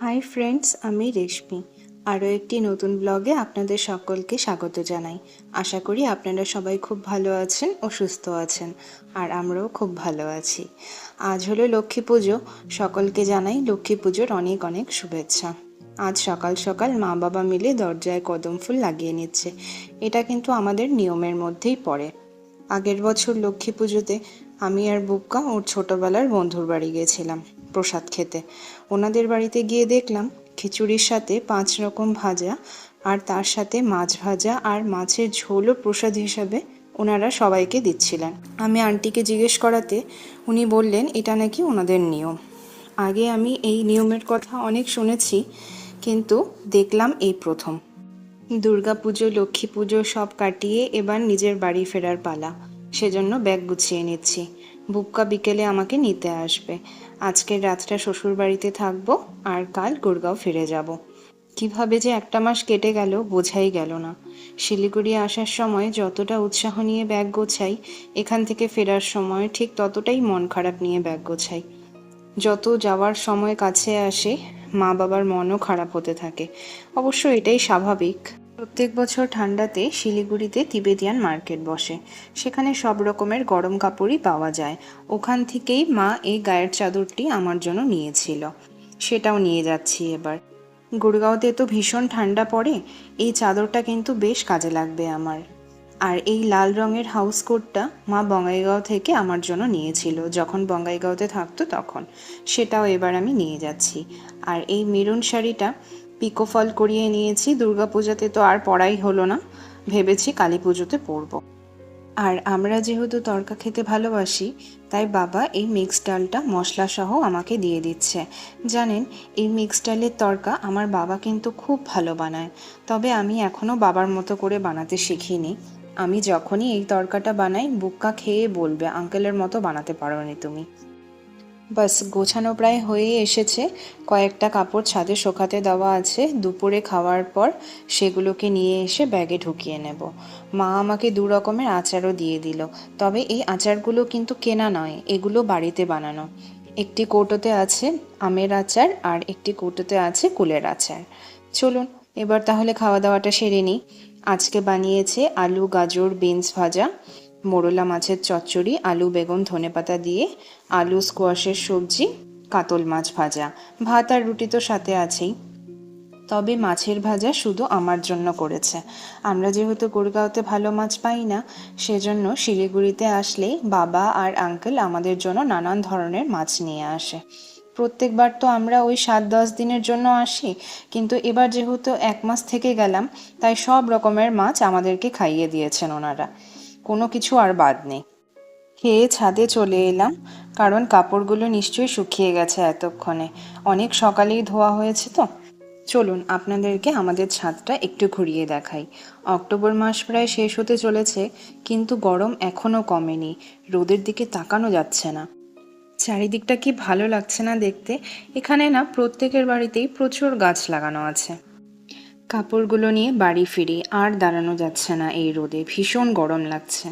Hi friends আমি রেশমি আরও একটি নতুন ব্লগে আপনাদের সকলকে স্বাগত জানাই। আশা করি আপনারা সবাই খুব ভালো আছেন ও সুস্থ আছেন, আর আমরাও খুব ভালো আছি। আজ হলো লক্ষ্মী পুজো। সকলকে জানাই লক্ষ্মী পুজোর অনেক অনেক শুভেচ্ছা। আজ সকাল সকাল মা বাবা মিলে দরজায় কদম ফুল লাগিয়ে নিচ্ছে। এটা কিন্তু আমাদের নিয়মের মধ্যেই পড়ে। আগের বছর লক্ষ্মী পুজোতে আমি আর বুক্কা ওর ছোটোবেলার বন্ধুর বাড়ি গিয়েছিলাম প্রসাদ খেতে। ওনাদের বাড়িতে গিয়ে দেখলাম, খিচুড়ির সাথে পাঁচ রকম ভাজা আর তার সাথে মাছ ভাজা আর মাছের ঝোলও প্রসাদ হিসাবে ওনারা সবাইকে দিচ্ছিলেন। আমি আন্টিকে জিজ্ঞেস করাতে উনি বললেন, এটা নাকি ওনাদের নিয়ম? আগে আমি এই নিয়মের কথা অনেক শুনেছি, কিন্তু দেখলাম এই প্রথম। দুর্গা পুজো, লক্ষ্মী পুজো সব কাটিয়ে এবার নিজের বাড়ি ফেরার পালা। সেজন্য ব্যাগ গুছিয়ে নিচ্ছি। বুক্কা বিকেলে আমাকে নিতে আসবে। আজকের রাতটা শ্বশুর বাড়িতে থাকব আর কাল গুড়গাঁও ফিরে যাব। কীভাবে যে একটা মাস কেটে গেল বোঝাই গেল না। শিলিগুড়ি আসার সময় যতটা উৎসাহ নিয়ে ব্যাগ গোছাই, এখান থেকে ফেরার সময় ঠিক ততটাই মন খারাপ নিয়ে ব্যাগ গোছাই। যত যাওয়ার সময় কাছে আসে মা বাবার মনও খারাপ হতে থাকে। অবশ্য এটাই স্বাভাবিক। প্রত্যেক বছর ঠান্ডাতে শিলিগুড়িতে তিবেতিয়ান মার্কেট বসে। সেখানে সব রকমের গরম কাপড়ই পাওয়া যায়। ওখান থেকেই মা এই গায়ের চাদরটি আমার জন্য নিয়েছিল। সেটাও নিয়ে যাচ্ছি এবার। গুড়গাঁওতে তো ভীষণ ঠান্ডা পড়ে, এই চাদরটা কিন্তু বেশ কাজে লাগবে আমার। আর এই লাল রঙের হাউস কোটটা মা বঙ্গাইগাঁও থেকে আমার জন্য নিয়েছিল, যখন বঙ্গাইগাঁওতে থাকতো তখন। সেটাও এবার আমি নিয়ে যাচ্ছি। আর এই মেরুন শাড়িটা পিকোফল করিয়ে নিয়েছি দুর্গাপূজাতে তো আর পড়াই হলো না। ভেবেছি কালী পুজোতে পরবো আর আমরা যেহেতু তরকা খেতে ভালোবাসি, তাই বাবা এই মিক্স ডালটা মশলা সহ আমাকে দিয়ে দিচ্ছে। জানেন, এই মিক্স ডালের তরকা আমার বাবা কিন্তু খুব ভালো বানায়। তবে আমি এখনও বাবার মতো করে বানাতে শিখিনি। আমি যখনই এই তরকাটা বানাই বুক্কা খেয়ে বলবে, আঙ্কেলের মতো বানাতে পারোনি তুমি। বাস, গোছানো প্রায় হয়েই এসেছে। কয়েকটা কাপড় ছাদে শোকাতে দেওয়া আছে। দুপুরে খাওয়ার পর সেগুলোকে নিয়ে এসে ব্যাগে ঢুকিয়ে নেব। মা আমাকে দু রকমের আচারও দিয়ে দিল। তবে এই আচারগুলো কিন্তু কেনা নয়, এগুলো বাড়িতে বানানো। একটি কৌটোতে আছে আমের আচার আর একটি কৌটোতে আছে কুলের আচার। চলুন, এবার তাহলে খাওয়া দাওয়াটা সেরে নিই। আজকে বানিয়েছে আলু, গাজর, বিনস ভাজা। মোরলা মাছের চচ্চড়ি, আলু, বেগুন, ধনেপাতা দিয়ে আলু স্কোয়াশের সবজি, কাতল মাছ ভাজা। ভাত আর রুটি তো সাথে আছেই। তবে মাছের ভাজা শুধু আমার জন্য করেছে। আমরা যেহেতু গুড়গাঁওতে ভালো মাছ পাই না, সেজন্য শিলিগুড়িতে আসলে বাবা আর আঙ্কেল আমাদের জন্য নানান ধরনের মাছ নিয়ে আসে। প্রত্যেকবার তো আমরা ওই সাত দশ দিনের জন্য আসি, কিন্তু এবার যেহেতু এক মাস থেকে গেলাম, তাই সব রকমের মাছ আমাদেরকে খাইয়ে দিয়েছেন ওনারা। কোনো কিছু আর বাদ নেই। খেয়ে ছাদে চলে এলাম, কারণ কাপড়গুলো নিশ্চয়ই শুকিয়ে গেছে এতক্ষণে। অনেক সকালেই ধোয়া হয়েছে তো। চলুন, আপনাদেরকে আমাদের ছাদটা একটু ঘুরিয়ে দেখাই। অক্টোবর মাস প্রায় শেষ হতে চলেছে, কিন্তু গরম এখনও কমেনি। রোদের দিকে তাকানো যাচ্ছে না। চারিদিকটা কি ভালো লাগছে না দেখতে? এখানে না প্রত্যেকের বাড়িতেই প্রচুর গাছ লাগানো আছে। কাপড়গুলো নিয়ে বাড়ি ফিরি, আর দাঁড়ানো যাচ্ছে না এই রোদে। ভীষণ গরম লাগছে।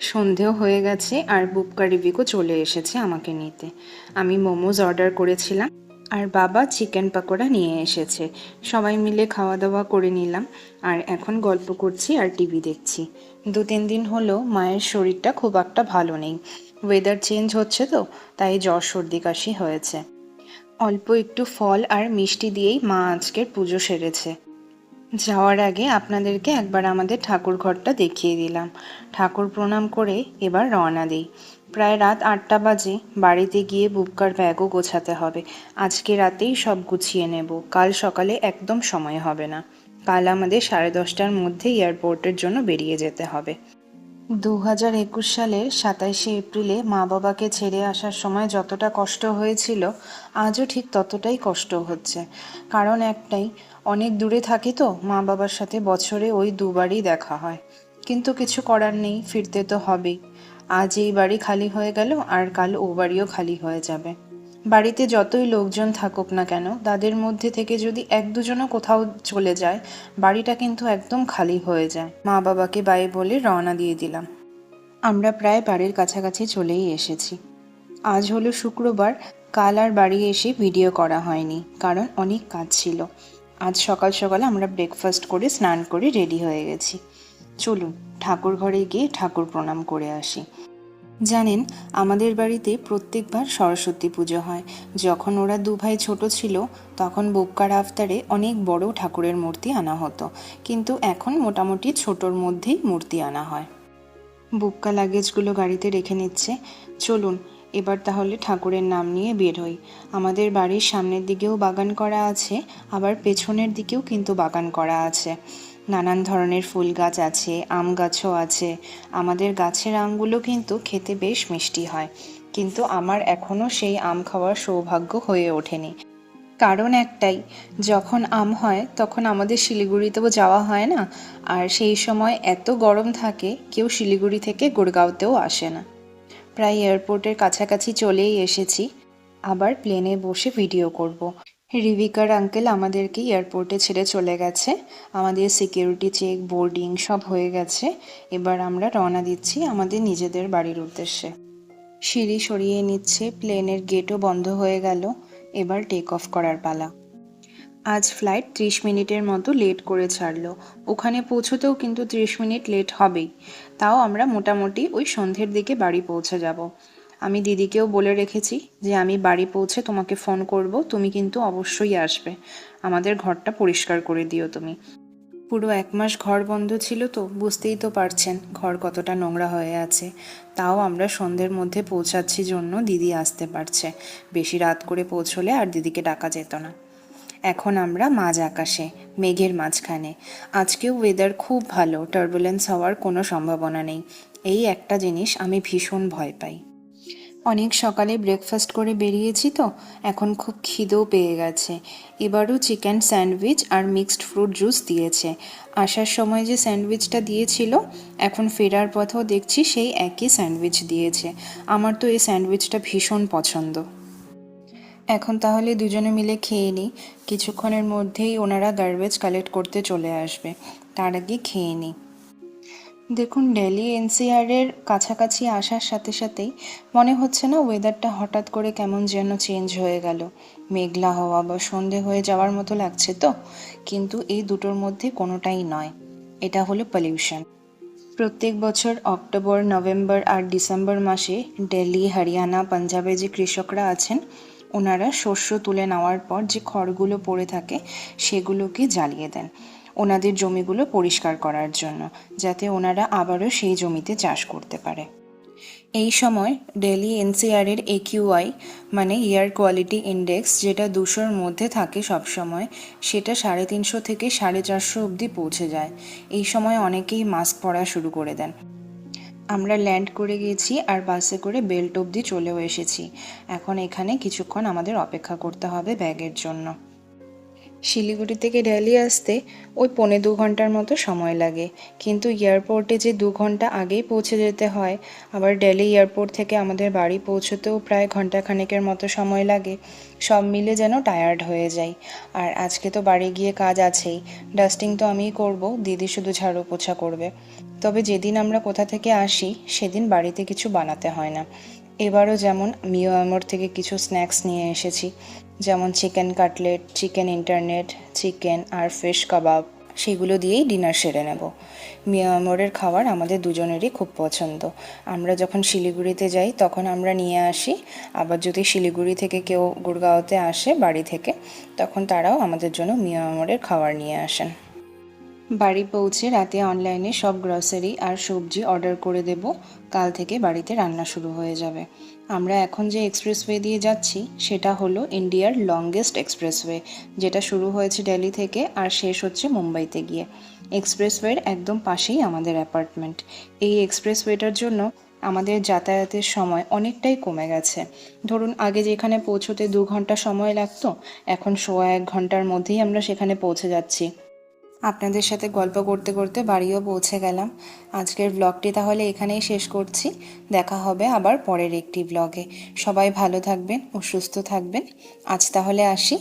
সন্ধেও হয়ে গেছে, আর বুপকা রিভিকও চলে এসেছে আমাকে নিতে। আমি মোমোজ অর্ডার করেছিলাম, আর বাবা চিকেন পাকোড়া নিয়ে এসেছে। সবাই মিলে খাওয়া দাওয়া করে নিলাম, আর এখন গল্প করছি আর টিভি দেখছি। দু তিন দিন হলো, মায়ের শরীরটা খুব একটা ভালো নেই। ওয়েদার চেঞ্জ হচ্ছে তো, তাই জ্বর সর্দি কাশি হয়েছে। অল্প একটু ফল আর মিষ্টি দিয়েই মা আজকের পুজো সেরেছে। যাওয়ার আগে আপনাদেরকে একবার আমাদের ঠাকুর ঘরটা দেখিয়ে দিলাম। ঠাকুর প্রণাম করে এবার রওনা দিই। প্রায় রাত আটটা বাজে, বাড়িতে গিয়ে বুবকার ব্যাগও গোছাতে হবে। আজকে রাতেই সব গুছিয়ে নেব। কাল সকালে একদম সময় হবে না। কাল আমাদের সাড়ে দশটার মধ্যে এয়ারপোর্টের জন্য বেরিয়ে যেতে হবে। দু হাজার একুশ সালের সাতাইশে এপ্রিলে মা বাবাকে ছেড়ে আসার সময় যতটা কষ্ট হয়েছিল, আজও ঠিক ততটাই কষ্ট হচ্ছে। কারণ একটাই, অনেক দূরে থাকি তো, মা বাবার সাথে বছরে ওই দুবারই দেখা হয়। কিন্তু কিছু করার নেই, ফিরতে তো হবেই। আজ এই বাড়ি খালি হয়ে গেল, আর কাল ও বাড়িও খালি হয়ে যাবে। বাড়িতে যতই লোকজন থাকুক না কেন, তাদের মধ্যে থেকে যদি এক দুজনও কোথাও চলে যায়, বাড়িটা কিন্তু একদম খালি হয়ে যায়। মা বাবাকে বাই বলে রওনা দিয়ে দিলাম। আমরা প্রায় বাড়ির কাছাকাছি চলেই এসেছি। আজ হলো শুক্রবার, কাল আর বাড়ি এসে ভিডিও করা হয়নি, কারণ অনেক কাজ ছিল। আজ সকাল সকালে আমরা ব্রেকফাস্ট করে স্নান করে রেডি হয়ে গেছি। চলুন ঠাকুর ঘরে গিয়ে ঠাকুর প্রণাম করে আসি। জানেন, আমাদের বাড়িতে প্রত্যেকবার সরস্বতী পুজো হয়। যখন ওরা দু ভাই ছোট ছিল, তখন বুক্কার আফতারে অনেক বড় ঠাকুরের মূর্তি আনা হতো। কিন্তু এখন মোটামুটি ছোটোর মধ্যেই মূর্তি আনা হয়। বুক্কা লাগেজগুলো গাড়িতে রেখে নিচ্ছে। চলুন, এবার তাহলে ঠাকুরের নাম নিয়ে বের হই। আমাদের বাড়ির সামনের দিকেও বাগান করা আছে, আবার পেছনের দিকেও কিন্তু বাগান করা আছে। নানান ধরনের ফুল গাছ আছে, আম গাছও আছে। আমাদের গাছের আমগুলো কিন্তু খেতে বেশ মিষ্টি হয়। কিন্তু আমার এখনও সেই আম খাওয়ার সৌভাগ্য হয়ে ওঠেনি। কারণ একটাই, যখন আম হয়, তখন আমাদের শিলিগুড়িতেও যাওয়া হয় না। আর সেই সময় এত গরম থাকে, কেউ শিলিগুড়ি থেকে গুড়গাঁওতেও আসে না। প্রায় এয়ারপোর্টের কাছাকাছি চলেই এসেছি। আবার প্লেনে বসে ভিডিও করব। রিভিকার আঙ্কেল আমাদেরকে এয়ারপোর্টে ছেড়ে চলে গেছে। আমাদের সিকিউরিটি চেক, বোর্ডিং সব হয়ে গেছে। এবার আমরা রওনা দিচ্ছি আমাদের নিজেদের বাড়ির উদ্দেশ্যে। সিঁড়ি সরিয়ে নিচ্ছে, প্লেনের গেটও বন্ধ হয়ে গেল। এবার টেক অফ করার পালা। আজ ফ্লাইট ত্রিশ মিনিটের মতো লেট করে ছাড়লো। ওখানে পৌঁছতেও কিন্তু ত্রিশ মিনিট লেট হবেই। তাও আমরা মোটামুটি ওই সন্ধ্যের দিকে বাড়ি পৌঁছে যাব। আমি দিদিকেও বলে রেখেছি যে আমি বাড়ি পৌঁছে তোমাকে ফোন করব, তুমি কিন্তু অবশ্যই আসবে। আমাদের ঘরটা পরিষ্কার করে দিও তুমি। পুরো এক মাস ঘর বন্ধ ছিল তো, বুঝতেই তো পারছেন ঘর কতটা নোংরা হয়ে আছে। তাও আমরা সন্ধ্যের মধ্যে পৌঁছাচ্ছি জন্য দিদি আসতে পারছে। বেশি রাত করে পৌঁছলে আর দিদিকে ডাকা যেত না। এখন আমরা মাঝ আকাশে, মেঘের মাঝখানে। আজকেও ওয়েদার খুব ভালো টার্বুলেন্স হওয়ার কোনো সম্ভাবনা নেই। এই একটা জিনিস আমি ভীষণ ভয় পাই। অনেক সকালে ব্রেকফাস্ট করে বেরিয়েছি তো, এখন খুব খিদেও পেয়ে গেছে। এবারও চিকেন স্যান্ডউইচ আর মিক্সড ফ্রুট জুস দিয়েছে। আসার সময় যে স্যান্ডউইচটা দিয়েছিল, এখন ফেরার পথেও দেখছি সেই একই স্যান্ডউইচ দিয়েছে। আমার তো এই স্যান্ডউইচটা ভীষণ পছন্দ। এখন তাহলে দুজনে মিলে খেয়ে নিই। কিছুক্ষণের মধ্যেই ওনারা গার্বেজ কালেক্ট করতে চলে আসবে। তার আগে খেয়ে নিই। দেখুন ডেলি এনসিআরের কাছাকাছি আসার সাথে সাথেই মনে হচ্ছে না ওয়েদারটা হঠাৎ করে কেমন যেন চেঞ্জ হয়ে গেল। মেঘলা হওয়া বা সন্ধে হয়ে যাওয়ার মতো লাগছে তো। কিন্তু এই দুটোর মধ্যে কোনোটাই নয়। এটা হলো পলিউশন প্রত্যেক বছর অক্টোবর, নভেম্বর আর ডিসেম্বর মাসে দিল্লি হরিয়ানা পাঞ্জাবে যে কৃষকরা আছেন, ওনারা শস্য তুলে নেওয়ার পর যে খড়গুলো পড়ে থাকে, সেগুলোকে জ্বালিয়ে দেন। ওনাদের জমিগুলো পরিষ্কার করার জন্য, যাতে ওনারা আবারও সেই জমিতে চাষ করতে পারে। এই সময় ডেলি এনসিআরের একিউআই মানে এয়ার কোয়ালিটি ইন্ডেক্স, যেটা দুশোর মধ্যে থাকে সব সময় সেটা সাড়ে তিনশো থেকে সাড়ে চারশো অবধি পৌঁছে যায়। এই সময় অনেকেই মাস্ক পরা শুরু করে দেন। আমরা ল্যান্ড করে গেছি আর বাসে করে বেল্ট অবধি চলেও এসেছি। এখন এখানে কিছুক্ষণ আমাদের অপেক্ষা করতে হবে ব্যাগের জন্য। শিলিগুড়ি থেকে দিল্লি আসতে ওই পৌনে দু ঘণ্টার মতো সময় লাগে। কিন্তু এয়ারপোর্টে যে দু ঘণ্টা আগেই পৌঁছে যেতে হয়, আবার দিল্লি এয়ারপোর্ট থেকে আমাদের বাড়ি পৌঁছতেও প্রায় ঘণ্টা খানেকের মতো সময় লাগে, সব মিলে যেন টায়ার্ড হয়ে যাই। আর আজকে তো বাড়ি গিয়ে কাজ আছেই, ডাস্টিং তো আমিই করব, দিদি শুধু ঝাড়ু পোছা করবে। তবে যেদিন আমরা কোথা থেকে আসি, সেদিন বাড়িতে কিছু বানাতে হয় না। এবারও যেমন মিও আমর থেকে কিছু স্ন্যাক্স নিয়ে এসেছি। যেমন chicken cutlet, chicken internet, chicken আর ফিশ কাবাব, সেগুলো দিয়েই ডিনার সেরে নেব। মিয়ামরের খাবার আমাদের দুজনেরই খুব পছন্দ। আমরা যখন শিলিগুড়িতে যাই, তখন আমরা নিয়ে আসি। আবার যদি শিলিগুড়ি থেকে কেউ গুড়গাঁওতে আসে বাড়ি থেকে, তখন তারাও আমাদের জন্য মিয়ামরের খাবার নিয়ে আসেন। বাড়ি পৌঁছে রাতে অনলাইনে সব গ্রসারি আর সবজি অর্ডার করে দেব। কাল থেকে বাড়িতে রান্না শুরু হয়ে যাবে। আমরা এখন যে এক্সপ্রেসওয়ে দিয়ে যাচ্ছি, সেটা হলো ইন্ডিয়ার লংগেস্ট এক্সপ্রেসওয়ে যেটা শুরু হয়েছে দিল্লি থেকে আর শেষ হচ্ছে মুম্বাইতে গিয়ে। এক্সপ্রেসওয়ের একদম পাশেই আমাদের অ্যাপার্টমেন্ট এই এক্সপ্রেসওয়েটার জন্য আমাদের যাতায়াতের সময় অনেকটাই কমে গেছে। ধরুন, আগে যেখানে পৌঁছতে দু ঘণ্টা সময় লাগতো, এখন সোয়া এক ঘণ্টার মধ্যেই আমরা সেখানে পৌঁছে যাচ্ছি। আপনাদের সাথে গল্প করতে করতে বাড়িও পৌঁছে গেলাম। আজকের ব্লগটি তাহলে এখানেই শেষ করছি। দেখা হবে আবার পরের একটি ব্লগে সবাই ভালো থাকবেন ও সুস্থ থাকবেন। আজ তাহলে আসি।